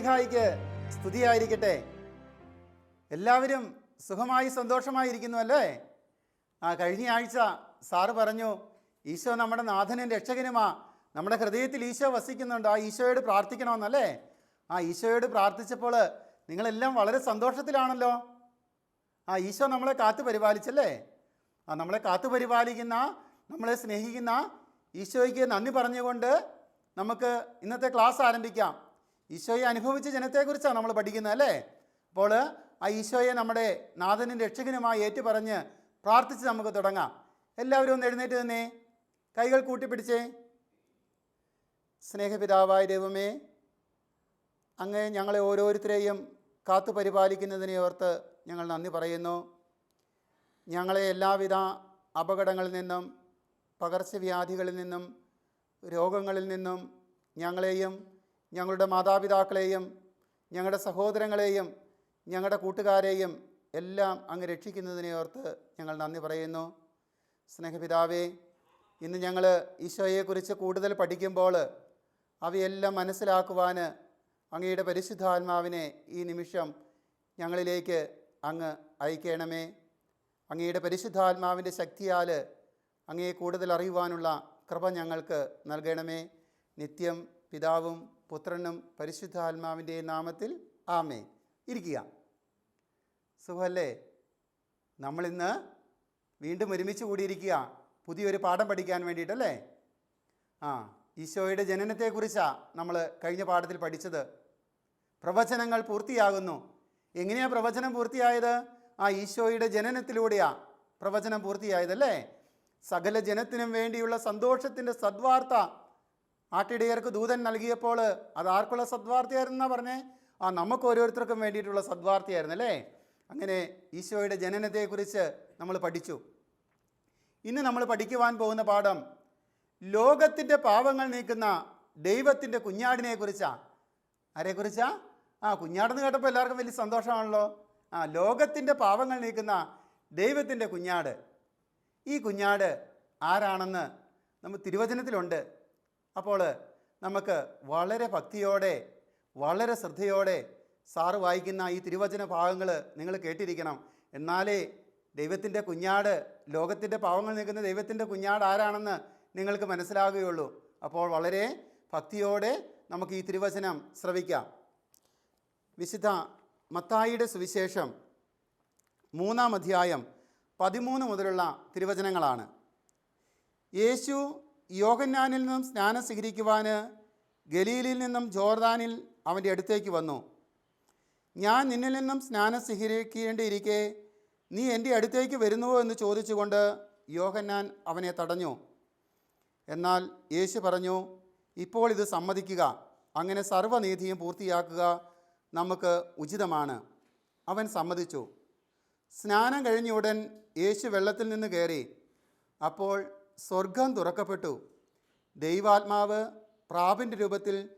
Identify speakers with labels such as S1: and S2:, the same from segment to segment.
S1: മിശിഹായിക്ക് സ്തുതിയായിരിക്കട്ടെ. എല്ലാവരും സുഖമായി സന്തോഷമായിരിക്കുന്നു അല്ലേ? ആ കഴിഞ്ഞ ആഴ്ച സാറ് പറഞ്ഞു ഈശോ നമ്മുടെ നാഥനും രക്ഷകനുമാ. നമ്മുടെ ഹൃദയത്തിൽ ഈശോ വസിക്കുന്നുണ്ട്. ആ ഈശോയോട് പ്രാർത്ഥിക്കണമെന്നല്ലേ? ആ ഈശോയോട് പ്രാർത്ഥിച്ചപ്പോൾ നിങ്ങളെല്ലാം വളരെ സന്തോഷത്തിലാണല്ലോ. ആ ഈശോ നമ്മളെ കാത്തു പരിപാലിച്ചല്ലേ? ആ നമ്മളെ കാത്തു പരിപാലിക്കുന്ന നമ്മളെ സ്നേഹിക്കുന്ന ഈശോയ്ക്ക് നന്ദി പറഞ്ഞുകൊണ്ട് നമുക്ക് ഇന്നത്തെ ക്ലാസ് ആരംഭിക്കാം. ഈശോയെ അനുഭവിച്ച ജനത്തെക്കുറിച്ചാണ് നമ്മൾ പഠിക്കുന്നത് അല്ലേ? അപ്പോൾ ആ ഈശോയെ നമ്മുടെ നാഥനും രക്ഷകനുമായി ഏറ്റുപറഞ്ഞ് പ്രാർത്ഥിച്ച് നമുക്ക് തുടങ്ങാം. എല്ലാവരും ഒന്ന് എഴുന്നേറ്റ് തന്നെ കൈകൾ കൂട്ടിപ്പിടിച്ചേ. സ്നേഹപിതാവായ ദൈവമേ അങ്ങ് ഞങ്ങളെ ഓരോരുത്തരെയും കാത്തു പരിപാലിക്കുന്നതിനെ ഓർത്ത് ഞങ്ങൾ നന്ദി പറയുന്നു. ഞങ്ങളെ എല്ലാവിധ അപകടങ്ങളിൽ നിന്നും പകർച്ചവ്യാധികളിൽ നിന്നും രോഗങ്ങളിൽ നിന്നും ഞങ്ങളെയും ഞങ്ങളുടെ മാതാപിതാക്കളെയും ഞങ്ങളുടെ സഹോദരങ്ങളെയും ഞങ്ങളുടെ കൂട്ടുകാരെയും എല്ലാം അങ്ങ് രക്ഷിക്കുന്നതിനെ ഓർത്ത് ഞങ്ങൾ നന്ദി പറയുന്നു. സ്നേഹപിതാവേ ഇന്ന് ഞങ്ങൾ ഈശോയെക്കുറിച്ച് കൂടുതൽ പഠിക്കുമ്പോൾ അവയെല്ലാം മനസ്സിലാക്കുവാൻ അങ്ങയുടെ പരിശുദ്ധാത്മാവിനെ ഈ നിമിഷം ഞങ്ങളിലേക്ക് അങ്ങ് അയക്കണമേ. അങ്ങയുടെ പരിശുദ്ധാത്മാവിന്റെ ശക്തിയാൽ അങ്ങയെ കൂടുതൽ അറിയുവാനുള്ള കൃപ ഞങ്ങൾക്ക് നൽകണമേ. നിത്യം പിതാവും പുത്രനും പരിശുദ്ധാത്മാവിന്റെ നാമത്തിൽ ആമേ ഇരിക്കുക. സുഖമല്ലേ നമ്മളിന്ന് വീണ്ടും ഒരുമിച്ച് കൂടിയിരിക്കുക. പുതിയൊരു പാഠം പഠിക്കാൻ വേണ്ടിയിട്ടല്ലേ? ആ ഈശോയുടെ ജനനത്തെക്കുറിച്ചാണ് നമ്മൾ കഴിഞ്ഞ പാഠത്തിൽ പഠിച്ചത്. പ്രവചനങ്ങൾ പൂർത്തിയാകുന്നു. എങ്ങനെയാണ് പ്രവചനം പൂർത്തിയായത്? ആ ഈശോയുടെ ജനനത്തിലൂടെയാണ് പ്രവചനം പൂർത്തിയായതല്ലേ? സകല ജനത്തിനും വേണ്ടിയുള്ള സന്തോഷത്തിന്റെ സദ്വാർത്ത ആട്ടിടയർക്ക് ദൂതൻ നൽകിയപ്പോൾ അത് ആർക്കുള്ള സദ്വാർത്തയായിരുന്നാ പറഞ്ഞേ? ആ നമുക്ക് ഓരോരുത്തർക്കും വേണ്ടിയിട്ടുള്ള സദ്വാർത്തയായിരുന്നു അല്ലേ? അങ്ങനെ ഈശോയുടെ ജനനത്തെക്കുറിച്ച് നമ്മൾ പഠിച്ചു. ഇന്ന് നമ്മൾ പഠിക്കുവാൻ പോകുന്ന പാഠം ലോകത്തിന്റെ പാവങ്ങൾ നീക്കുന്ന ദൈവത്തിന്റെ കുഞ്ഞാടിനെ കുറിച്ചാണ് ആരെക്കുറിച്ചാ? ആ കുഞ്ഞാടെന്ന് കേട്ടപ്പോൾ എല്ലാവർക്കും വലിയ സന്തോഷമാണല്ലോ. ആ ലോകത്തിന്റെ പാവങ്ങൾ നീക്കുന്ന ദൈവത്തിന്റെ കുഞ്ഞാട്. ഈ കുഞ്ഞാട് ആരാണെന്ന് നമ്മൾ തിരുവചനത്തിലുണ്ട്. അപ്പോൾ നമുക്ക് വളരെ ഭക്തിയോടെ വളരെ ശ്രദ്ധയോടെ സാറ് വായിക്കുന്ന ഈ തിരുവചന ഭാഗങ്ങൾ നിങ്ങൾ കേട്ടിരിക്കണം. എന്നാലേ ദൈവത്തിന്റെ കുഞ്ഞാട് ലോകത്തിന്റെ പാവങ്ങൾ നിൽക്കുന്ന ദൈവത്തിന്റെ കുഞ്ഞാട് ആരാണെന്ന് നിങ്ങൾക്ക് മനസ്സിലാകുകയുള്ളൂ. അപ്പോൾ വളരെ ഭക്തിയോടെ നമുക്ക് ഈ തിരുവചനം ശ്രവിക്കാം. വിശുദ്ധ മത്തായിയുടെ സുവിശേഷം മൂന്നാം അധ്യായം പതിമൂന്ന് മുതലുള്ള തിരുവചനങ്ങളാണ്. യേശു യോഹന്നാനിൽ നിന്നും സ്നാനം സ്വീകരിക്കുവാൻ ഗലീലിൽ നിന്നും ജോർദാനിൽ അവന്റെ അടുത്തേക്ക് വന്നു. ഞാൻ നിന്നിൽ നിന്നും സ്നാനം സ്വീകരിക്കേണ്ടിയിരിക്കെ നീ എന്റെ അടുത്തേക്ക് വരുന്നുവോ എന്ന് ചോദിച്ചുകൊണ്ട് യോഹന്നാൻ അവനെ തടഞ്ഞു. എന്നാൽ യേശു പറഞ്ഞു ഇപ്പോൾ ഇത് സമ്മതിക്കുക. അങ്ങനെ സർവനീതിയും പൂർത്തിയാക്കുക നമുക്ക് ഉചിതമാണ്. അവൻ സമ്മതിച്ചു. സ്നാനം കഴിഞ്ഞ ഉടൻ യേശു വെള്ളത്തിൽ നിന്ന് കയറി. അപ്പോൾ സ്വർഗം തുറക്കപ്പെട്ടു. ദൈവാത്മാവ് പ്രാപിന്റെ രൂപത്തിൽ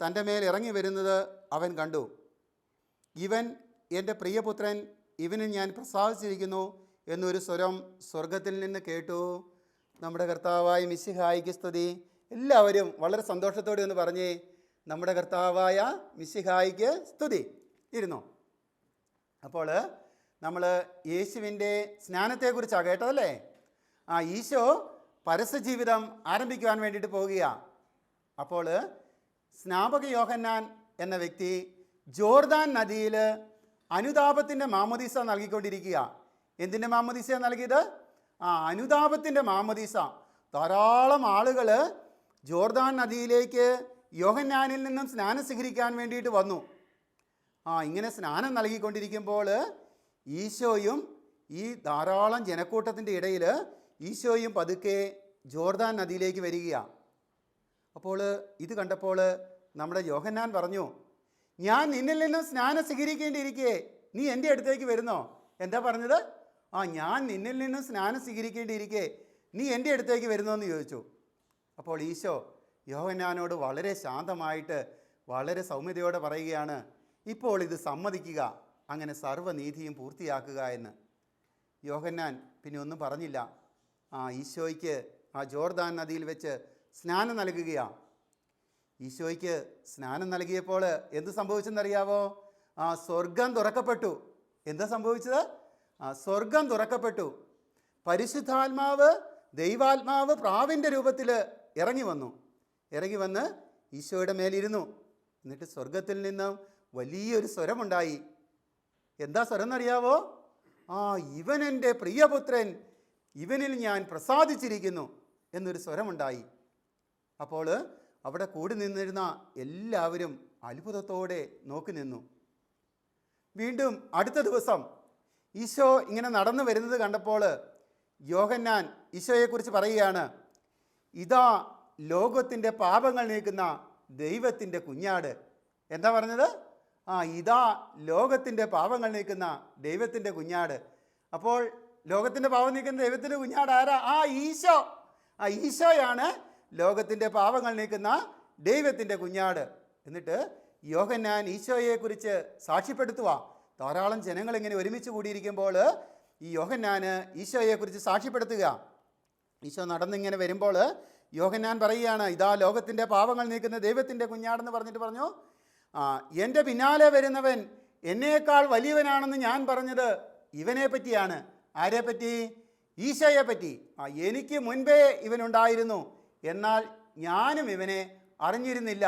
S1: തന്റെ മേൽ ഇറങ്ങി വരുന്നത് അവൻ കണ്ടു. ഇവൻ എന്റെ പ്രിയപുത്രൻ ഇവന് ഞാൻ പ്രസാദിച്ചിരിക്കുന്നു എന്നൊരു സ്വരം സ്വർഗത്തിൽ നിന്ന് കേട്ടു. നമ്മുടെ കർത്താവായ മിശിഹായിക്ക് സ്തുതി. എല്ലാവരും വളരെ സന്തോഷത്തോടെ ഒന്ന് പറഞ്ഞേ നമ്മുടെ കർത്താവായ മിശിഹായിക്ക് സ്തുതി ഇരുന്നു. അപ്പോൾ നമ്മൾ യേശുവിന്റെ സ്നാനത്തെക്കുറിച്ചാണ് കേട്ടതല്ലേ? ആ ഈശോ പരസ്യജീവിതം ആരംഭിക്കുവാൻ വേണ്ടിയിട്ട് പോവുകയാണ് അപ്പോൾ സ്നാപക യോഹന്നാൻ എന്ന വ്യക്തി ജോർദാൻ നദിയിൽ അനുതാപത്തിന്റെ മാമോദീസ നൽകിക്കൊണ്ടിരിക്കുക എന്തിന്റെ മാമോദീസ നൽകിയത്? ആ അനുതാപത്തിന്റെ മാമോദീസ. ധാരാളം ആളുകൾ ജോർദാൻ നദിയിലേക്ക് യോഹന്നാനിൽ നിന്നും സ്നാനം സ്വീകരിക്കാൻ വേണ്ടിയിട്ട് വന്നു. ആ ഇങ്ങനെ സ്നാനം നൽകിക്കൊണ്ടിരിക്കുമ്പോൾ ഈശോയും ഈ ധാരാളം ജനക്കൂട്ടത്തിന്റെ ഇടയിൽ ഈശോയും പതുക്കെ ജോർദാൻ നദിയിലേക്ക് വരികയാണ് അപ്പോൾ ഇത് കണ്ടപ്പോൾ നമ്മുടെ യോഹന്നാൻ പറഞ്ഞു ഞാൻ നിന്നിൽ നിന്നും സ്നാനം സ്വീകരിക്കേണ്ടിയിരിക്കേ. നീ എന്റെ അടുത്തേക്ക് വരുന്നോ? എന്താ പറഞ്ഞത്? ആ ഞാൻ നിന്നിൽ നിന്നും സ്നാനം സ്വീകരിക്കേണ്ടിയിരിക്കേ. നീ എന്റെ അടുത്തേക്ക് വരുന്നോ എന്ന് ചോദിച്ചു. അപ്പോൾ ഈശോ യോഹന്നാനോട് വളരെ ശാന്തമായിട്ട് വളരെ സൗമ്യതയോടെ പറയുകയാണ് ഇപ്പോൾ ഇത് സമ്മതിക്കുക. അങ്ങനെ സർവനീതിയും പൂർത്തിയാക്കുക എന്ന്. യോഹന്നാൻ പിന്നെ ഒന്നും പറഞ്ഞില്ല. ആ ഈശോയ്ക്ക് ആ ജോർദാൻ നദിയിൽ വെച്ച് സ്നാനം നൽകുകയാണ് ഈശോയ്ക്ക് സ്നാനം നൽകിയപ്പോൾ എന്ത് സംഭവിച്ചെന്നറിയാവോ? ആ സ്വർഗം തുറക്കപ്പെട്ടു. എന്താ സംഭവിച്ചത്? ആ സ്വർഗം തുറക്കപ്പെട്ടു. പരിശുദ്ധാത്മാവ് ദൈവാത്മാവ് പ്രാവിന്റെ രൂപത്തിൽ ഇറങ്ങി വന്നു. ഇറങ്ങി വന്ന് ഈശോയുടെ മേലിരുന്നു. എന്നിട്ട് സ്വർഗത്തിൽ നിന്ന് വലിയൊരു സ്വരമുണ്ടായി. എന്താ സ്വരം എന്നറിയാവോ ആ ഇവൻ എന്റെ പ്രിയപുത്രൻ ഇവനിൽ ഞാൻ പ്രസാദിച്ചിരിക്കുന്നു എന്നൊരു സ്വരമുണ്ടായി. അപ്പോൾ അവിടെ കൂടി നിന്നിരുന്ന എല്ലാവരും അത്ഭുതത്തോടെ നോക്കി നിന്നു. വീണ്ടും അടുത്ത ദിവസം ഈശോ ഇങ്ങനെ നടന്നു വരുന്നത് കണ്ടപ്പോൾ യോഹന്നാൻ ഈശോയെക്കുറിച്ച് പറയുകയാണ് ഇതാ ലോകത്തിന്റെ പാപങ്ങൾ നീക്കുന്ന ദൈവത്തിന്റെ കുഞ്ഞാട്. എന്താ പറഞ്ഞത്? ആ ഇതാ ലോകത്തിന്റെ പാപങ്ങൾ നീക്കുന്ന ദൈവത്തിന്റെ കുഞ്ഞാട്. അപ്പോൾ ലോകത്തിന്റെ പാവം നീക്കുന്ന ദൈവത്തിന്റെ കുഞ്ഞാട് ആരാ? ആ ഈശോ. ആ ഈശോയാണ് ലോകത്തിന്റെ പാവങ്ങൾ നീക്കുന്ന ദൈവത്തിന്റെ കുഞ്ഞാട്. എന്നിട്ട് യോഹന്നാൻ ഈശോയെക്കുറിച്ച് സാക്ഷ്യപ്പെടുത്തുക ധാരാളം ജനങ്ങൾ ഇങ്ങനെ ഒരുമിച്ച് കൂടിയിരിക്കുമ്പോൾ ഈ യോഹന്നാന് ഈശോയെക്കുറിച്ച് സാക്ഷ്യപ്പെടുത്തുക. ഈശോ നടന്നിങ്ങനെ വരുമ്പോൾ യോഹന്നാൻ പറയുകയാണ് ഇതാ ലോകത്തിന്റെ പാവങ്ങൾ നീക്കുന്ന ദൈവത്തിന്റെ കുഞ്ഞാടെന്ന് പറഞ്ഞിട്ട് പറഞ്ഞു ആ എന്റെ പിന്നാലെ വരുന്നവൻ എന്നേക്കാൾ വലിയവനാണെന്ന് ഞാൻ പറഞ്ഞത് ഇവനെ പറ്റിയാണ് ആരെ പറ്റി? ഈശോയെ പറ്റി. ആ എനിക്ക് മുൻപേ ഇവനുണ്ടായിരുന്നു. എന്നാൽ ഞാനും ഇവനെ അറിഞ്ഞിരുന്നില്ല.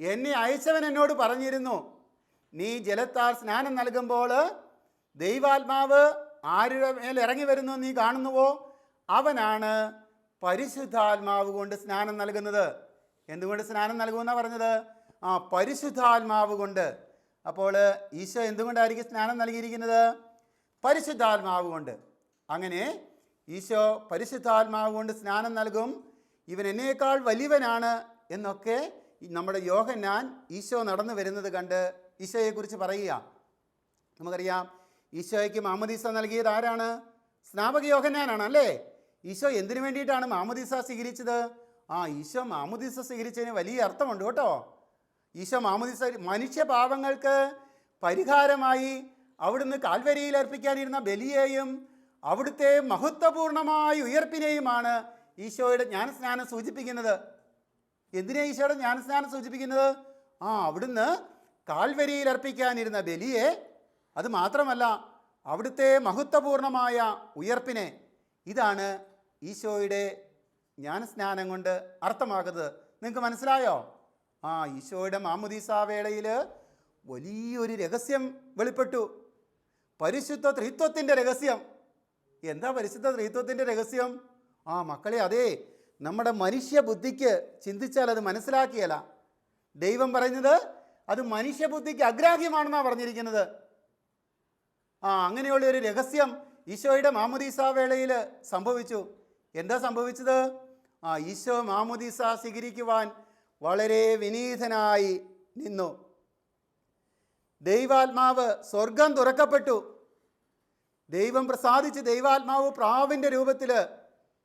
S1: എന്നെ അയച്ചവൻ എന്നോട് പറഞ്ഞിരുന്നു നീ ജലത്താൽ സ്നാനം നൽകുമ്പോൾ ദൈവാത്മാവ് ആരുടെ മേൽ ഇറങ്ങി വരുന്നു നീ കാണുന്നുവോ? അവനാണ് പരിശുദ്ധാത്മാവ് കൊണ്ട് സ്നാനം നൽകുന്നത്. എന്തുകൊണ്ട് സ്നാനം നൽകുമെന്നാണ് പറഞ്ഞത്? ആ പരിശുദ്ധാത്മാവ് കൊണ്ട്. അപ്പോൾ ഈശോ എന്തുകൊണ്ടായിരിക്കും സ്നാനം നൽകിയിരിക്കുന്നത്? പരിശുദ്ധാത്മാവ് കൊണ്ട് അങ്ങനെ ഈശോ പരിശുദ്ധാത്മാവ് കൊണ്ട് സ്നാനം നൽകും. ഇവൻ എന്നേക്കാൾ വലിയവനാണ് എന്നൊക്കെ നമ്മുടെ യോഹന്നാൻ ഈശോ നടന്നു വരുന്നത് കണ്ട് ഈശോയെക്കുറിച്ച് പറയുക. നമുക്കറിയാം ഈശോയ്ക്ക് മാമദീസ നൽകിയത് ആരാണ്? സ്നാപക യോഹന്നാനാണ് അല്ലേ? ഈശോ എന്തിനു വേണ്ടിയിട്ടാണ് മാമദീസ സ്വീകരിച്ചത്? ആ ഈശോ മാമദീസ സ്വീകരിച്ചതിന് വലിയ അർത്ഥമുണ്ട് കേട്ടോ. ഈശോ മാമദീസ മനുഷ്യ പാപങ്ങൾക്ക് പരിഹാരമായി അവിടുന്ന് കാൽവരിയിൽ അർപ്പിക്കാനിരുന്ന ബലിയെയും അവിടുത്തെ മഹത്വപൂർണമായ ഉയർപ്പിനെയുമാണ് ഈശോയുടെ ജ്ഞാനസ്നാനം സൂചിപ്പിക്കുന്നത്. എന്തിനാ ഈശോയുടെ ജ്ഞാനസ്നാനം സൂചിപ്പിക്കുന്നത്? ആ അവിടുന്ന് കാൽവരിയിൽ അർപ്പിക്കാനിരുന്ന ബലിയെ അത് മാത്രമല്ല അവിടുത്തെ മഹത്വപൂർണമായ ഉയർപ്പിനെ ഇതാണ് ഈശോയുടെ ജ്ഞാനസ്നാനം കൊണ്ട് അർത്ഥമാക്കുന്നത് നിങ്ങൾക്ക് മനസ്സിലായോ? ആ ഈശോയുടെ മാമുദീസ വേളയിൽ വലിയൊരു രഹസ്യം വെളിപ്പെട്ടു. പരിശുദ്ധ ത്രിത്വത്തിന്റെ രഹസ്യം. എന്താ പരിശുദ്ധ ത്രിത്വത്തിന്റെ രഹസ്യം? ആ മക്കളെ അതേ നമ്മുടെ മനുഷ്യ ബുദ്ധിക്ക് ചിന്തിച്ചാൽ അത് മനസ്സിലാക്കിയല്ല. ദൈവം പറയുന്നത് അത് മനുഷ്യ മനുഷ്യബുദ്ധിക്ക് അഗ്രാഹ്യമാണെന്നാണ് പറഞ്ഞിരിക്കുന്നത്. ആ അങ്ങനെയുള്ള ഒരു രഹസ്യം ഈശോയുടെ മാമുദീസ വേളയിൽ സംഭവിച്ചു. എന്താ സംഭവിച്ചത്? ആ ഈശോ മാമുദീസ സ്വീകരിക്കുവാൻ വളരെ വിനീതനായി നിന്നു. ദൈവാത്മാവ് സ്വർഗം തുറക്കപ്പെട്ടു. ദൈവം പ്രസാദിച്ച് ദൈവാത്മാവ് പ്രാവിന്റെ രൂപത്തിൽ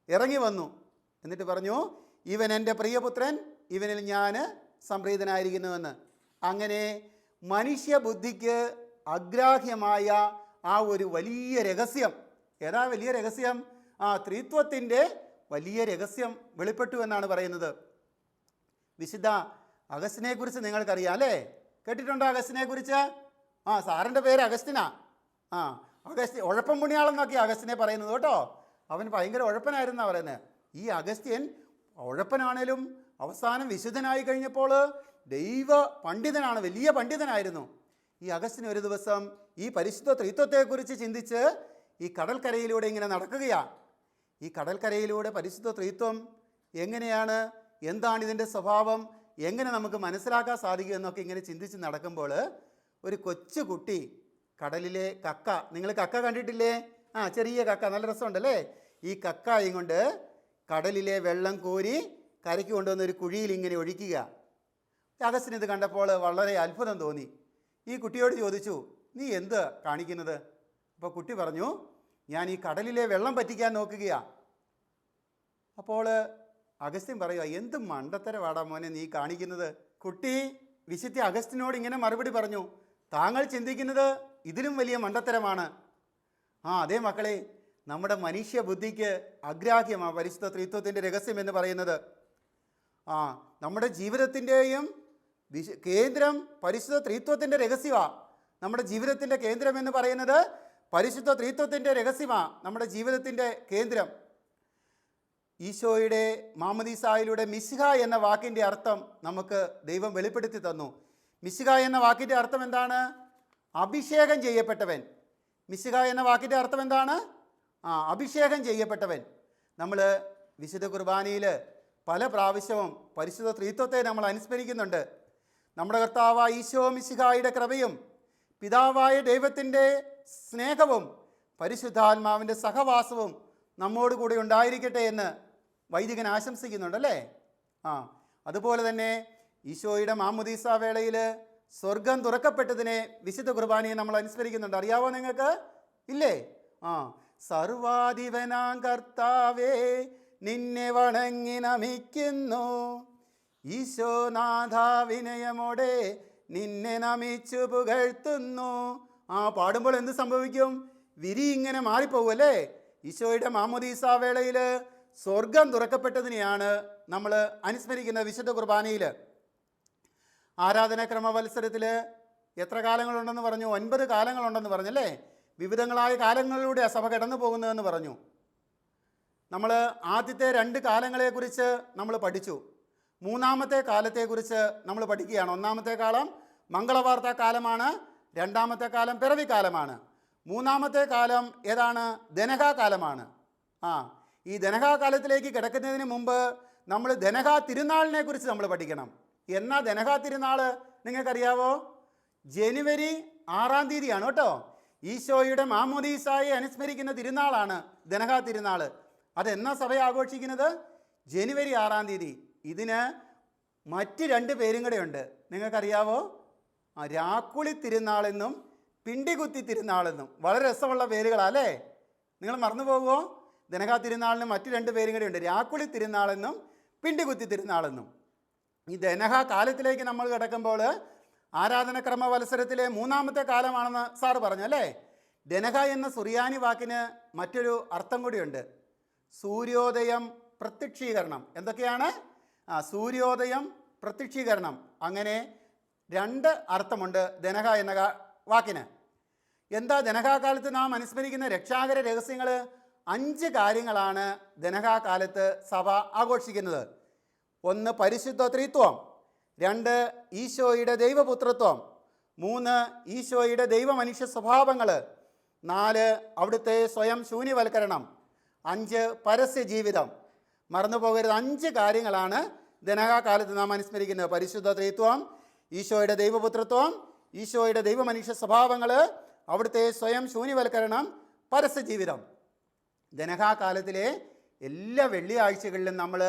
S1: ഇറങ്ങി വന്നു. എന്നിട്ട് പറഞ്ഞു ഇവൻ എന്റെ പ്രിയപുത്രൻ ഇവനിൽ ഞാൻ സംപ്രീതനായിരിക്കുന്നുവെന്ന്. അങ്ങനെ മനുഷ്യബുദ്ധിക്ക് അഗ്രാഹ്യമായ ആ ഒരു വലിയ രഹസ്യം. ഏതാ വലിയ രഹസ്യം? ആ ത്രിത്വത്തിന്റെ വലിയ രഹസ്യം വെളിപ്പെട്ടു എന്നാണ് പറയുന്നത്. വിശുദ്ധ അഗസ്റ്റിനെ കുറിച്ച് നിങ്ങൾക്കറിയാം അല്ലേ? കേട്ടിട്ടുണ്ടോ അഗസ്റ്റിനെ കുറിച്ച് ആ സാറിന്റെ പേര് അഗസ്റ്റിനാ. ആ അഗസ്റ്റി ഉഴപ്പൻ പുണ്യാളെന്നൊക്കെ അഗസ്റ്റിനെ പറയുന്നത് കേട്ടോ. അവൻ ഭയങ്കര ഉഴപ്പനായിരുന്നാണ് പറയുന്നത് ഈ അഗസ്ത്യൻ ഉഴപ്പനാണേലും അവസാനം വിശുദ്ധനായി കഴിഞ്ഞപ്പോൾ ദൈവ പണ്ഡിതനാണ് വലിയ പണ്ഡിതനായിരുന്നു. ഈ അഗസ്റ്റിന് ഒരു ദിവസം ഈ പരിശുദ്ധ ത്രിത്വത്തെക്കുറിച്ച് ചിന്തിച്ച് ഈ കടൽക്കരയിലൂടെ ഇങ്ങനെ നടക്കുകയാണ് ഈ കടൽക്കരയിലൂടെ പരിശുദ്ധ ത്രിത്വം എങ്ങനെയാണ് എന്താണ് ഇതിന്റെ സ്വഭാവം എങ്ങനെ നമുക്ക് മനസ്സിലാക്കാൻ സാധിക്കും എന്നൊക്കെ ഇങ്ങനെ ചിന്തിച്ച് നടക്കുമ്പോൾ ഒരു കൊച്ചു കുട്ടി കടലിലെ കക്ക. നിങ്ങൾ കക്ക കണ്ടിട്ടില്ലേ? ആ ചെറിയ കക്ക. നല്ല രസമുണ്ടല്ലേ? ഈ കക്കായും കൊണ്ട് കടലിലെ വെള്ളം കോരി കരയ്ക്ക് കൊണ്ടുവന്ന ഒരു കുഴിയിൽ ഇങ്ങനെ ഒഴിക്കുക. അഗസ്റ്റിന് ഇത് കണ്ടപ്പോൾ വളരെ അത്ഭുതം തോന്നി. ഈ കുട്ടിയോട് ചോദിച്ചു നീ എന്ത് കാണിക്കുന്നത്? അപ്പോൾ കുട്ടി പറഞ്ഞു ഞാൻ ഈ കടലിലെ വെള്ളം പറ്റിക്കാൻ നോക്കുകയാണ് അപ്പോൾ അഗസ്ത്യൻ പറയുക എന്ത് മണ്ടത്തരവാടാ മോനെ നീ കാണിക്കുന്നത്? കുട്ടി വിശുദ്ധ അഗസ്റ്റിനോട് ഇങ്ങനെ മറുപടി പറഞ്ഞു താങ്കൾ ചിന്തിക്കുന്നത് ഇതിലും വലിയ മണ്ടത്തരമാണ്. ആ അതേ മക്കളെ നമ്മുടെ മനുഷ്യ ബുദ്ധിക്ക് അഗ്രാഹ്യമാണ് പരിശുദ്ധ ത്രിത്വത്തിന്റെ രഹസ്യം എന്ന് പറയുന്നത്. ആ നമ്മുടെ ജീവിതത്തിന്റെയും വിശ കേന്ദ്രം പരിശുദ്ധ ത്രിത്വത്തിന്റെ രഹസ്യമാണ് നമ്മുടെ ജീവിതത്തിന്റെ കേന്ദ്രം എന്ന് പറയുന്നത് പരിശുദ്ധ ത്രിത്വത്തിന്റെ രഹസ്യമാണ് നമ്മുടെ ജീവിതത്തിന്റെ കേന്ദ്രം. ഈശോയുടെ മാമദീസായിലൂടെ മിശിഹ എന്ന വാക്കിന്റെ അർത്ഥം നമുക്ക് ദൈവം വെളിപ്പെടുത്തി തന്നു. മിശിഹ എന്ന വാക്കിന്റെ അർത്ഥം എന്താണ്? അഭിഷേകം ചെയ്യപ്പെട്ടവൻ. മിശിഹ എന്ന വാക്കിന്റെ അർത്ഥം എന്താണ്? ആ അഭിഷേകം ചെയ്യപ്പെട്ടവൻ. നമ്മൾ വിശുദ്ധ കുർബാനയിൽ പല പ്രാവശ്യവും പരിശുദ്ധ ത്രിത്വത്തെ നമ്മൾ അനുസ്മരിക്കുന്നുണ്ട്. നമ്മുടെ കർത്താവായ ഈശോ മിശിഹായുടെ കൃപയും പിതാവായ ദൈവത്തിന്റെ സ്നേഹവും പരിശുദ്ധാത്മാവിന്റെ സഹവാസവും നമ്മോട് കൂടെ ഉണ്ടായിരിക്കട്ടെ എന്ന് വൈദികൻ ആശംസിക്കുന്നുണ്ടല്ലേ ആ അതുപോലെ തന്നെ ഈശോയുടെ മാമുദീസ വേളയിൽ സ്വർഗം തുറക്കപ്പെട്ടതിനെ വിശുദ്ധ കുർബാനയെ നമ്മൾ അനുസ്മരിക്കുന്നുണ്ട്. അറിയാവോ നിങ്ങൾക്ക്? ഇല്ലേ? ആ. സർവാധിപനാം കർത്താവേ നിന്നെ വണങ്ങി നമിക്കുന്നു. ഈശോനാഥ വിനയമോടെ നിന്നെ നമിച്ചു പുകഴ്ത്തുന്നു. ആ പാടുമ്പോൾ എന്ത് സംഭവിക്കും? വിരി ഇങ്ങനെ മാറിപ്പോകുമല്ലേ ഈശോയുടെ മാമോദീസ വേളയിൽ സ്വർഗം തുറക്കപ്പെട്ടതിനെയാണ് നമ്മൾ അനുസ്മരിക്കുന്ന വിശുദ്ധ കുർബാനയിൽ ആരാധനാക്രമ മത്സരത്തിൽ എത്ര കാലങ്ങളുണ്ടെന്ന് പറഞ്ഞു? ഒൻപത് കാലങ്ങളുണ്ടെന്ന് പറഞ്ഞല്ലേ? വിവിധങ്ങളായ കാലങ്ങളിലൂടെ സഭ കടന്നു പോകുന്നതെന്ന് പറഞ്ഞു. നമ്മൾ ആദ്യത്തെ രണ്ട് കാലങ്ങളെക്കുറിച്ച് നമ്മൾ പഠിച്ചു. മൂന്നാമത്തെ കാലത്തെക്കുറിച്ച് നമ്മൾ പഠിക്കുകയാണ്. ഒന്നാമത്തെ കാലം മംഗളവാർത്ത കാലമാണ്. രണ്ടാമത്തെ കാലം പിറവി കാലമാണ്. മൂന്നാമത്തെ കാലം ഏതാണ്? കാലമാണ്. ആ ഈ ധനകാ കാലത്തിലേക്ക് കിടക്കുന്നതിന് മുമ്പ് നമ്മൾ ധനകാ തിരുനാളിനെ കുറിച്ച് നമ്മൾ പഠിക്കണം. എന്നാ ധനഹാ തിരുനാൾ നിങ്ങൾക്കറിയാവോ? ജനുവരി ആറാം തീയതിയാണ് കേട്ടോ. ഈശോയുടെ മാമോദീസായെ അനുസ്മരിക്കുന്ന തിരുനാളാണ് ധനകാ തിരുനാൾ അതെന്നാ സഭ ആഘോഷിക്കുന്നത്? ജനുവരി ആറാം തീയതി. ഇതിന് മറ്റ് രണ്ട് പേരും കൂടെയുണ്ട് നിങ്ങൾക്കറിയാവോ? രാക്കുളി തിരുനാളെന്നും പിണ്ടികുത്തി തിരുനാളെന്നും. വളരെ രസമുള്ള പേരുകളാണ് അല്ലേ? നിങ്ങൾ മറന്നു പോകുമോ ധനകാ തിരുനാളിന് മറ്റ് രണ്ട് പേരും കൂടെയുണ്ട് രാക്കുളി തിരുനാളെന്നും പിണ്ടികുത്തി തിരുനാളെന്നും. ഈ ദനഹ കാലത്തിലേക്ക് നമ്മൾ കിടക്കുമ്പോൾ ആരാധനക്രമ വത്സരത്തിലെ മൂന്നാമത്തെ കാലമാണെന്ന് സാറ് പറഞ്ഞു അല്ലേ? ദനഹ എന്ന സുറിയാനി വാക്കിന് മറ്റൊരു അർത്ഥം കൂടിയുണ്ട്. സൂര്യോദയം പ്രത്യക്ഷീകരണം. എന്തൊക്കെയാണ്? ആ സൂര്യോദയം പ്രത്യക്ഷീകരണം. അങ്ങനെ രണ്ട് അർത്ഥമുണ്ട് ദനഹ എന്ന വാക്കിന്. എന്താ ധനകാലത്ത് നാം അനുസ്മരിക്കുന്ന രക്ഷാകര രഹസ്യങ്ങൾ അഞ്ച് കാര്യങ്ങളാണ് ധനകാലത്ത് സഭ ആഘോഷിക്കുന്നത്. ഒന്ന് പരിശുദ്ധ ത്രിത്വം രണ്ട് ഈശോയുടെ ദൈവപുത്രത്വം മൂന്ന് ഈശോയുടെ ദൈവമനുഷ്യ സ്വഭാവങ്ങൾ നാല് അവിടുത്തെ സ്വയം ശൂന്യവൽക്കരണം അഞ്ച് പരസ്യ ജീവിതം. മറന്നു പോകരുത് അഞ്ച് കാര്യങ്ങളാണ് ദിനകാലത്ത് നാം അനുസ്മരിക്കുന്നത്. പരിശുദ്ധ ത്രിത്വം ഈശോയുടെ ദൈവപുത്രത്വം ഈശോയുടെ ദൈവമനുഷ്യ സ്വഭാവങ്ങൾ അവിടുത്തെ സ്വയം ശൂന്യവൽക്കരണം പരസ്യ ജീവിതം. ജനകാലത്തിലെ എല്ലാ വെള്ളിയാഴ്ചകളിലും നമ്മൾ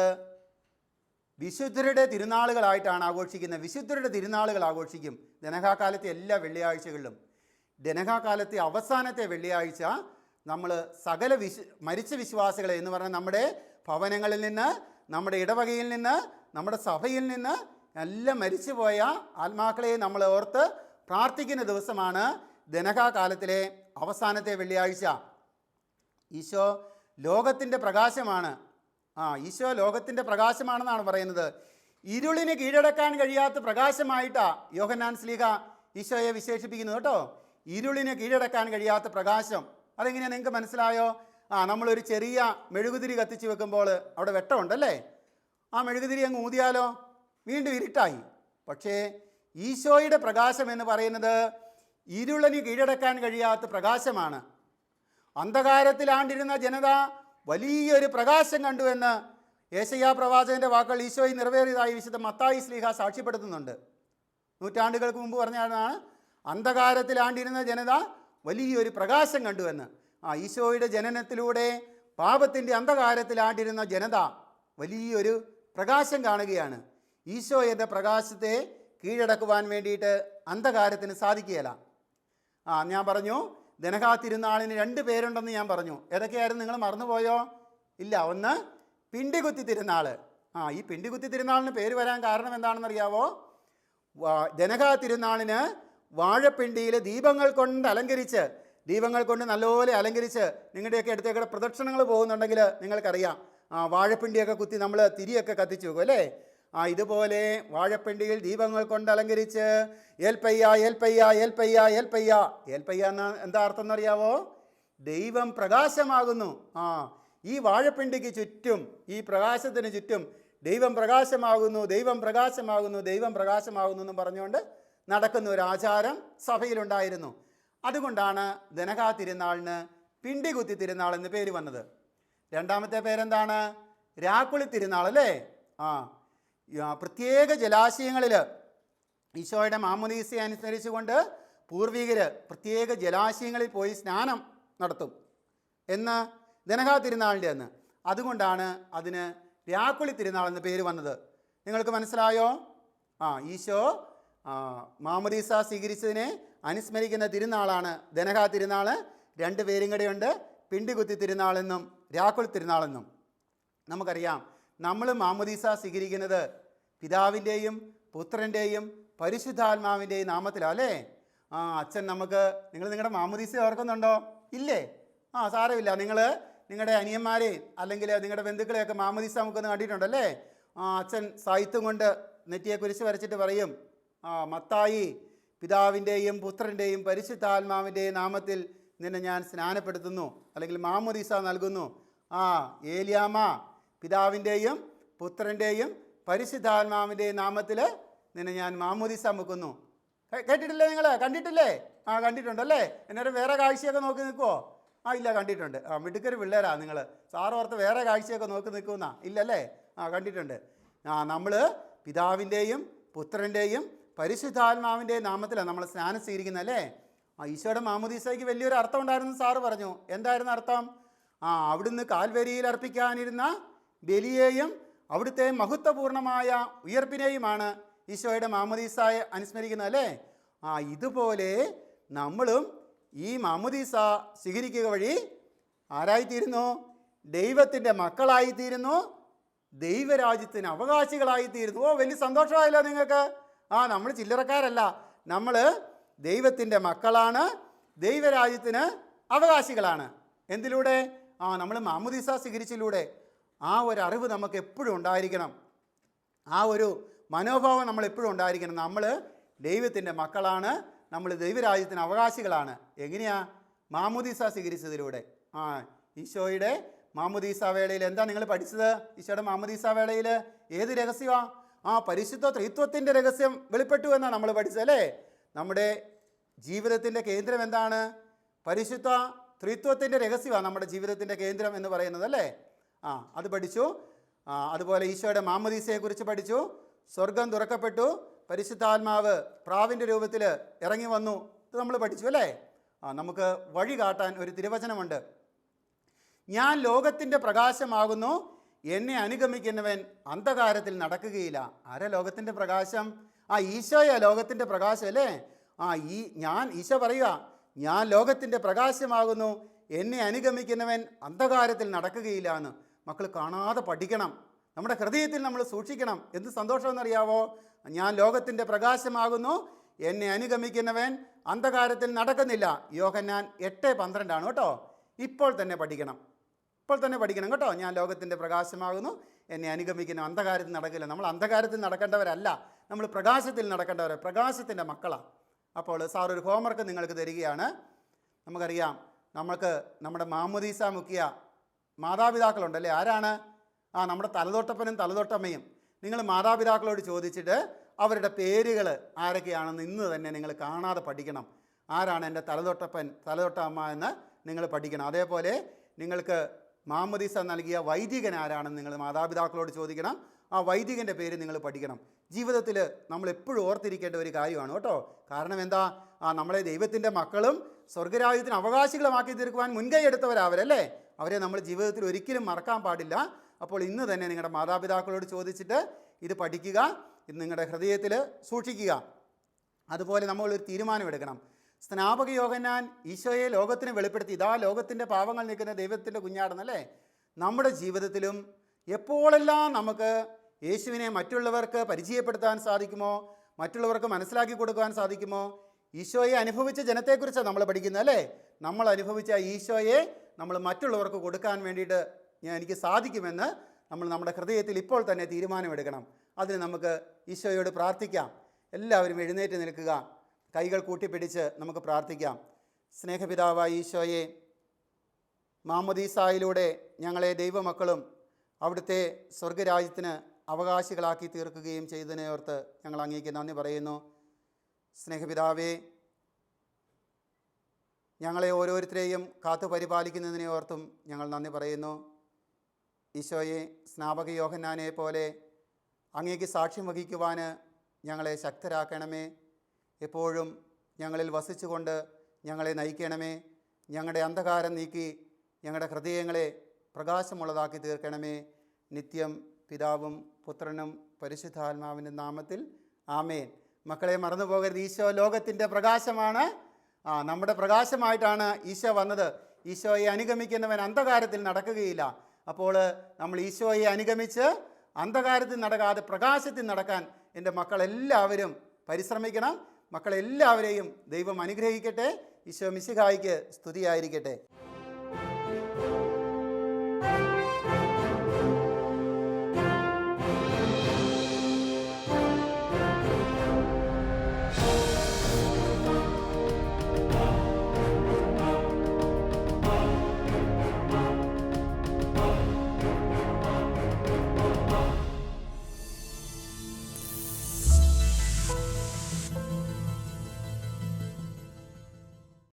S1: വിശുദ്ധരുടെ തിരുനാളുകളായിട്ടാണ് ആഘോഷിക്കുന്നത്. വിശുദ്ധരുടെ തിരുനാളുകൾ ആഘോഷിക്കും. ദനഹാകാലത്തെ എല്ലാ വെള്ളിയാഴ്ചകളിലും. ദനഹാകാലത്തെ അവസാനത്തെ വെള്ളിയാഴ്ച നമ്മൾ സകല വിശു മരിച്ച വിശ്വാസികളെ എന്ന് പറഞ്ഞാൽ നമ്മുടെ ഭവനങ്ങളിൽ നിന്ന് നമ്മുടെ ഇടവകയിൽ നിന്ന് നമ്മുടെ സഭയിൽ നിന്ന് എല്ലാം മരിച്ചുപോയ ആത്മാക്കളെ നമ്മൾ ഓർത്ത് പ്രാർത്ഥിക്കുന്ന ദിവസമാണ് ദനഹാകാലത്തിലെ അവസാനത്തെ വെള്ളിയാഴ്ച. ഈശോ ലോകത്തിന്റെ പ്രകാശമാണ് ആ ഈശോ ലോകത്തിന്റെ പ്രകാശമാണെന്നാണ് പറയുന്നത്. ഇരുളിന് കീഴടക്കാൻ കഴിയാത്ത പ്രകാശമായിട്ടാ യോഹന്നാൻ സ്ലീഹ ഈശോയെ വിശേഷിപ്പിക്കുന്നത് കേട്ടോ. ഇരുളിന് കീഴടക്കാൻ കഴിയാത്ത പ്രകാശം. അതെങ്ങനെയാണ് നിങ്ങൾക്ക് മനസ്സിലായോ? ആ നമ്മളൊരു ചെറിയ മെഴുകുതിരി കത്തിച്ച് വെക്കുമ്പോൾ അവിടെ വെട്ടമുണ്ടല്ലേ? ആ മെഴുകുതിരി അങ്ങ് ഊതിയാലോ? വീണ്ടും ഇരുട്ടായി. പക്ഷേ ഈശോയുടെ പ്രകാശം എന്ന് പറയുന്നത് ഇരുളിന് കീഴടക്കാൻ കഴിയാത്ത പ്രകാശമാണ്. അന്ധകാരത്തിലാണ്ടിരുന്ന ജനത വലിയൊരു പ്രകാശം കണ്ടുവെന്ന് ഏശയ്യാ പ്രവാചകന്റെ വാക്കുകൾ ഈശോയിൽ നിറവേറിയതായി വിശുദ്ധ മത്തായി സ്ലീഹ സാക്ഷ്യപ്പെടുത്തുന്നുണ്ട്. നൂറ്റാണ്ടുകൾക്ക് മുമ്പ് പറഞ്ഞാണ് അന്ധകാരത്തിലാണ്ടിരുന്ന ജനത വലിയൊരു പ്രകാശം കണ്ടുവെന്ന് ആ ഈശോയുടെ ജനനത്തിലൂടെ പാപത്തിന്റെ അന്ധകാരത്തിലാണ്ടിരുന്ന ജനത വലിയൊരു പ്രകാശം കാണുകയാണ്. ഈശോ എന്ന പ്രകാശത്തെ കീഴടക്കുവാൻ വേണ്ടിയിട്ട് അന്ധകാരത്തിന് സാധിക്കുകയില്ല. ആ ഞാൻ പറഞ്ഞു ധനകാ തിരുനാളിന് രണ്ട് പേരുണ്ടെന്ന് ഞാൻ പറഞ്ഞു. ഏതൊക്കെയായിരുന്നു? നിങ്ങൾ മറന്നുപോയോ? ഇല്ല. ഒന്ന് പിണ്ടികുത്തി തിരുനാൾ ആ ഈ പിണ്ടികുത്തി തിരുനാളിന് പേര് വരാൻ കാരണം എന്താണെന്നറിയാവോ? ധനകാ തിരുനാളിന് വാഴപ്പിണ്ടിയിൽ ദീപങ്ങൾ കൊണ്ട് അലങ്കരിച്ച് ദീപങ്ങൾ കൊണ്ട് നല്ലപോലെ അലങ്കരിച്ച് നിങ്ങളുടെയൊക്കെ അടുത്തേക്കൂടെ പ്രദക്ഷിണങ്ങൾ പോകുന്നുണ്ടെങ്കിൽ നിങ്ങൾക്കറിയാം. വാഴപ്പിണ്ടിയൊക്കെ കുത്തി നമ്മൾ തിരിയൊക്കെ കത്തിച്ചു വെക്കും അല്ലേ? ആ ഇതുപോലെ വാഴപ്പിണ്ടിയിൽ ദീപങ്ങൾ കൊണ്ട് അലങ്കരിച്ച് ഏൽപ്പയ്യ ഏൽപ്പയ്യ ഏൽപ്പയ്യ ഏൽപ്പയ്യ. ഏൽപ്പയ്യ എന്ന എന്താ അർത്ഥം എന്നറിയാവോ? ദൈവം പ്രകാശമാകുന്നു. ആ ഈ വാഴപ്പിണ്ടിക്ക് ചുറ്റും ഈ പ്രകാശത്തിന് ചുറ്റും ദൈവം പ്രകാശമാകുന്നു ദൈവം പ്രകാശമാകുന്നു ദൈവം പ്രകാശമാകുന്നു എന്നും പറഞ്ഞുകൊണ്ട് നടക്കുന്ന ഒരു ആചാരം സഭയിലുണ്ടായിരുന്നു. അതുകൊണ്ടാണ് ദനകാ തിരുനാളിന് പിണ്ടികുത്തി തിരുനാൾ എന്ന് പേര് വന്നത്. രണ്ടാമത്തെ പേരെന്താണ്? രാക്കുളി തിരുനാൾ അല്ലേ? ആ, പ്രത്യേക ജലാശയങ്ങളിൽ ഈശോയുടെ മാമുദീസ അനുസരിച്ചുകൊണ്ട് പൂർവികർ പ്രത്യേക ജലാശയങ്ങളിൽ പോയി സ്നാനം നടത്തും എന്ന് ദിനകാ തിരുനാളിന്റെ അന്ന്. അതുകൊണ്ടാണ് അതിന് രാക്കുളി തിരുനാൾ എന്ന പേര് വന്നത്. നിങ്ങൾക്ക് മനസ്സിലായോ? ആ ഈശോ മാമുദീസ സ്വീകരിച്ചതിനെ അനുസ്മരിക്കുന്ന തിരുനാളാണ് ദനഹാ തിരുനാൾ രണ്ട് പേരും കൂടെയുണ്ട്. പിണ്ടികുത്തി തിരുനാളെന്നും രാക്കുളി തിരുനാളെന്നും നമുക്കറിയാം നമ്മൾ മാമുദീസ സ്വീകരിക്കുന്നത് പിതാവിന്റെയും പുത്രന്റെയും പരിശുദ്ധാത്മാവിന്റെയും നാമത്തിലാണ് അല്ലേ? ആ അച്ഛൻ നമുക്ക് നിങ്ങൾ നിങ്ങളുടെ മാമുദീസ ഓർക്കുന്നുണ്ടോ? ഇല്ലേ? ആ സാരമില്ല. നിങ്ങൾ നിങ്ങളുടെ അനിയന്മാരെയും അല്ലെങ്കിൽ നിങ്ങളുടെ ബന്ധുക്കളെയൊക്കെ മാമുദീസ നമുക്കൊന്ന് കണ്ടിട്ടുണ്ടല്ലേ ആ അച്ഛൻ സാഹിത്യം കൊണ്ട് നെറ്റിയെ കുരിശ് വരച്ചിട്ട് പറയും ആ മത്തായി പിതാവിന്റെയും പുത്രന്റെയും പരിശുദ്ധാത്മാവിന്റെയും നാമത്തിൽ നിന്നെ ഞാൻ സ്നാനപ്പെടുത്തുന്നു അല്ലെങ്കിൽ മാമുദീസ നൽകുന്നു. ആ ഏലിയാമ പിതാവിന്റെയും പുത്രന്റെയും പരിശുദ്ധാത്മാവിന്റെയും നാമത്തിൽ നിന്നെ ഞാൻ മാമോദിസ മുക്കുന്നു കേട്ടിട്ടില്ലേ നിങ്ങൾ കണ്ടിട്ടില്ലേ? ആ കണ്ടിട്ടുണ്ടല്ലേ എന്നേരം വേറെ കാഴ്ചയൊക്കെ നോക്കി നിൽക്കുമോ ആ ഇല്ല കണ്ടിട്ടുണ്ട്. ആ മിടുക്കൊരു പിള്ളേരാ നിങ്ങൾ സാറ് ഓർത്ത് വേറെ കാഴ്ചയൊക്കെ നോക്കി നിൽക്കുന്ന. ഇല്ലല്ലേ? ആ കണ്ടിട്ടുണ്ട്. ആ നമ്മൾ പിതാവിന്റെയും പുത്രന്റെയും പരിശുദ്ധാത്മാവിന്റെയും നാമത്തിലാണ് നമ്മൾ സ്നാനം സ്വീകരിക്കുന്നത് അല്ലേ? ആ ഈശോയുടെ മാമുദീസയ്ക്ക് വലിയൊരു അർത്ഥം ഉണ്ടായിരുന്നു സാറ് പറഞ്ഞു. എന്തായിരുന്നു അർത്ഥം? ആ അവിടുന്ന് കാൽവരിയിൽ അർപ്പിക്കാനിരുന്ന ബലിയെയും അവിടുത്തെ മഹത്വപൂർണമായ ഉയർപ്പിനെയുമാണ് ഈശോയുടെ മാമുദീസായെ അനുസ്മരിക്കുന്നത് അല്ലേ? ആ ഇതുപോലെ നമ്മളും ഈ മാമുദീസ സ്വീകരിക്കുക വഴി ആരായിത്തീരുന്നു? ദൈവത്തിന്റെ മക്കളായിത്തീരുന്നു. ദൈവരാജ്യത്തിന് അവകാശികളായിത്തീരുന്നു. ഓ വലിയ സന്തോഷമായല്ലോ നിങ്ങൾക്ക്. ആ നമ്മൾ ചില്ലറക്കാരല്ല. നമ്മൾ ദൈവത്തിന്റെ മക്കളാണ്. ദൈവരാജ്യത്തിന് അവകാശികളാണ്. എന്തിലൂടെ? ആ നമ്മൾ മാമുദീസ സ്വീകരിച്ചിലൂടെ ആ ഒരു അറിവ് നമുക്ക് എപ്പോഴും ഉണ്ടായിരിക്കണം. ആ ഒരു മനോഭാവം നമ്മൾ എപ്പോഴും ഉണ്ടായിരിക്കണം. നമ്മൾ ദൈവത്തിന്റെ മക്കളാണ്. നമ്മൾ ദൈവരാജ്യത്തിന് അവകാശികളാണ്. എങ്ങനെയാ? മാമുദീസ സ്വീകരിച്ചതിലൂടെ. ആ ഈശോയുടെ മാമുദീസ വേളയിൽ എന്താ നിങ്ങൾ പഠിച്ചത്? ഈശോയുടെ മാമുദീസ വേളയിൽ ഏത് രഹസ്യമാണ് ആ പരിശുദ്ധ ത്രിത്വത്തിന്റെ രഹസ്യം വെളിപ്പെട്ടു എന്നാണ് നമ്മൾ പഠിച്ചത് അല്ലേ? നമ്മുടെ ജീവിതത്തിന്റെ കേന്ദ്രം എന്താണ്? പരിശുദ്ധ ത്രിത്വത്തിന്റെ രഹസ്യമാണ് നമ്മുടെ ജീവിതത്തിന്റെ കേന്ദ്രം എന്ന് പറയുന്നത് അല്ലേ? ആ അത് പഠിച്ചു. അതുപോലെ ഈശോയുടെ മാമദീസയെക്കുറിച്ച് പഠിച്ചു. സ്വർഗം തുറക്കപ്പെട്ടു. പരിശുദ്ധാത്മാവ് പ്രാവിന്റെ രൂപത്തിൽ ഇറങ്ങി വന്നു. ഇത് നമ്മൾ പഠിച്ചു അല്ലേ? ആ നമുക്ക് വഴി കാട്ടാൻ ഒരു തിരുവചനമുണ്ട്. ഞാൻ ലോകത്തിന്റെ പ്രകാശമാകുന്നു. എന്നെ അനുഗമിക്കുന്നവൻ അന്ധകാരത്തിൽ നടക്കുകയില്ല. ആരാ ലോകത്തിന്റെ പ്രകാശം? ആ ഈശോയ ലോകത്തിന്റെ പ്രകാശം അല്ലേ? ആ ഈ ഞാൻ ഈശോ പറയുക ഞാൻ ലോകത്തിന്റെ പ്രകാശമാകുന്നു. എന്നെ അനുഗമിക്കുന്നവൻ അന്ധകാരത്തിൽ നടക്കുകയില്ല എന്ന്. മക്കൾ കാണാതെ പഠിക്കണം. നമ്മുടെ ഹൃദയത്തിൽ നമ്മൾ സൂക്ഷിക്കണം. എന്ത് സന്തോഷമെന്നറിയാവോ? ഞാൻ ലോകത്തിന്റെ പ്രകാശമാകുന്നു. എന്നെ അനുഗമിക്കുന്നവൻ അന്ധകാരത്തിൽ നടക്കുന്നില്ല. യോഹന്നാൻ എട്ട് പന്ത്രണ്ടാണ് കേട്ടോ. ഇപ്പോൾ തന്നെ പഠിക്കണം. ഇപ്പോൾ തന്നെ പഠിക്കണം കേട്ടോ. ഞാൻ ലോകത്തിന്റെ പ്രകാശമാകുന്നു. എന്നെ അനുഗമിക്കുന്നു അന്ധകാരത്തിൽ നടക്കില്ല. നമ്മൾ അന്ധകാരത്തിൽ നടക്കേണ്ടവരല്ല. നമ്മൾ പ്രകാശത്തിൽ നടക്കേണ്ടവർ പ്രകാശത്തിന്റെ മക്കളാണ് അപ്പോൾ സാർ ഒരു ഹോംവർക്ക് നിങ്ങൾക്ക് തരികയാണ്. നമുക്കറിയാം. നമുക്ക് നമ്മുടെ മാമുദീസ മുക്കിയ മാതാപിതാക്കളുണ്ടല്ലേ? ആരാണ്? ആ നമ്മുടെ തലതൊട്ടപ്പനും തലതൊട്ടമ്മയും. നിങ്ങൾ മാതാപിതാക്കളോട് ചോദിച്ചിട്ട് അവരുടെ പേരുകൾ ആരൊക്കെയാണെന്ന് ഇന്ന് തന്നെ നിങ്ങൾ കാണാതെ പഠിക്കണം. ആരാണ് എന്റെ തലതൊട്ടപ്പൻ തലതൊട്ടമ്മ എന്ന് നിങ്ങൾ പഠിക്കണം. അതേപോലെ നിങ്ങൾക്ക് മാമുദീസ നൽകിയ വൈദികൻ ആരാണെന്ന് നിങ്ങൾ മാതാപിതാക്കളോട് ചോദിക്കണം. ആ വൈദികന്റെ പേര് നിങ്ങൾ പഠിക്കണം. ജീവിതത്തിൽ നമ്മൾ എപ്പോഴും ഓർത്തിരിക്കേണ്ട ഒരു കാര്യമാണ് കേട്ടോ. കാരണം എന്താ? ആ നമ്മളെ ദൈവത്തിന്റെ മക്കളും സ്വർഗരാജ്യത്തിന് അവകാശികളുമാക്കി തീർക്കുവാൻ മുൻകൈ എടുത്തവരവരല്ലേ? അവരെ നമ്മൾ ജീവിതത്തിൽ ഒരിക്കലും മറക്കാൻ പാടില്ല. അപ്പോൾ ഇന്ന് തന്നെ നിങ്ങളുടെ മാതാപിതാക്കളോട് ചോദിച്ചിട്ട് ഇത് പഠിക്കുക ഇത് നിങ്ങളുടെ ഹൃദയത്തിൽ സൂക്ഷിക്കുക. അതുപോലെ നമ്മൾ ഒരു തീരുമാനമെടുക്കണം സ്നാപക യോഗനാൻ ഈശോയെ ലോകത്തിന് വെളിപ്പെടുത്തി. ഇതാ ലോകത്തിന്റെ പാവങ്ങൾ നിൽക്കുന്ന ദൈവത്തിന്റെ കുഞ്ഞാടെന്നല്ലേ? നമ്മുടെ ജീവിതത്തിലും എപ്പോഴെല്ലാം നമുക്ക് യേശുവിനെ മറ്റുള്ളവർക്ക് പരിചയപ്പെടുത്താൻ സാധിക്കുമോ? മറ്റുള്ളവർക്ക് മനസ്സിലാക്കി കൊടുക്കുവാൻ സാധിക്കുമോ? ഈശോയെ അനുഭവിച്ച ജനത്തെക്കുറിച്ചാണ് നമ്മൾ പഠിക്കുന്നത് അല്ലേ? നമ്മൾ അനുഭവിച്ച ഈശോയെ നമ്മൾ മറ്റുള്ളവർക്ക് കൊടുക്കാൻ വേണ്ടിയിട്ട് ഞാൻ എനിക്ക് സാധിക്കുമെന്ന് നമ്മൾ നമ്മുടെ ഹൃദയത്തിൽ ഇപ്പോൾ തന്നെ തീരുമാനമെടുക്കണം. അതിന് നമുക്ക് ഈശോയോട് പ്രാർത്ഥിക്കാം. എല്ലാവരും എഴുന്നേറ്റ് നിൽക്കുക. കൈകൾ കൂട്ടിപ്പിടിച്ച് നമുക്ക് പ്രാർത്ഥിക്കാം. സ്നേഹപിതാവായ ഈശോയെ മാമദീസായിലൂടെ ഞങ്ങളെ ദൈവമക്കളും അവിടുത്തെ സ്വർഗരാജ്യത്തിന് അവകാശികളാക്കി തീർക്കുകയും ചെയ്തതിനെ ഓർത്ത് ഞങ്ങൾ അങ്ങേക്ക് നന്ദി പറയുന്നു. സ്നേഹപിതാവേ ഞങ്ങളെ ഓരോരുത്തരെയും കാത്തു പരിപാലിക്കുന്നതിനെ ഓർത്തും ഞങ്ങൾ നന്ദി പറയുന്നു. ഈശോയെ സ്നാപക യോഹന്നാനെ പോലെ അങ്ങേക്ക് സാക്ഷ്യം വഹിക്കുവാൻ ഞങ്ങളെ ശക്തരാക്കണമേ. എപ്പോഴും ഞങ്ങളിൽ വസിച്ചുകൊണ്ട് ഞങ്ങളെ നയിക്കണമേ. ഞങ്ങളുടെ അന്ധകാരം നീക്കി ഞങ്ങളുടെ ഹൃദയങ്ങളെ പ്രകാശമുള്ളതാക്കി തീർക്കണമേ. നിത്യം പിതാവും പുത്രനും പരിശുദ്ധാത്മാവിന്റെ നാമത്തിൽ ആമേൻ. മക്കളെ മറന്നു പോകരുത്. ഈശോ ലോകത്തിന്റെ പ്രകാശമാണ്. ആ നമ്മുടെ പ്രകാശമായിട്ടാണ് ഈശോ വന്നത്. ഈശോയെ അനുഗമിക്കുന്നവൻ അന്ധകാരത്തിൽ നടക്കുകയില്ല. അപ്പോൾ നമ്മൾ ഈശോയെ അനുഗമിച്ച് അന്ധകാരത്തിൽ നടക്കാതെ പ്രകാശത്തിൽ നടക്കാൻ എന്റെ മക്കളെല്ലാവരും പരിശ്രമിക്കണം. മക്കളെല്ലാവരെയും ദൈവം അനുഗ്രഹിക്കട്ടെ. ഈശോ മിശിഹായിക്ക് സ്തുതിയായിരിക്കട്ടെ.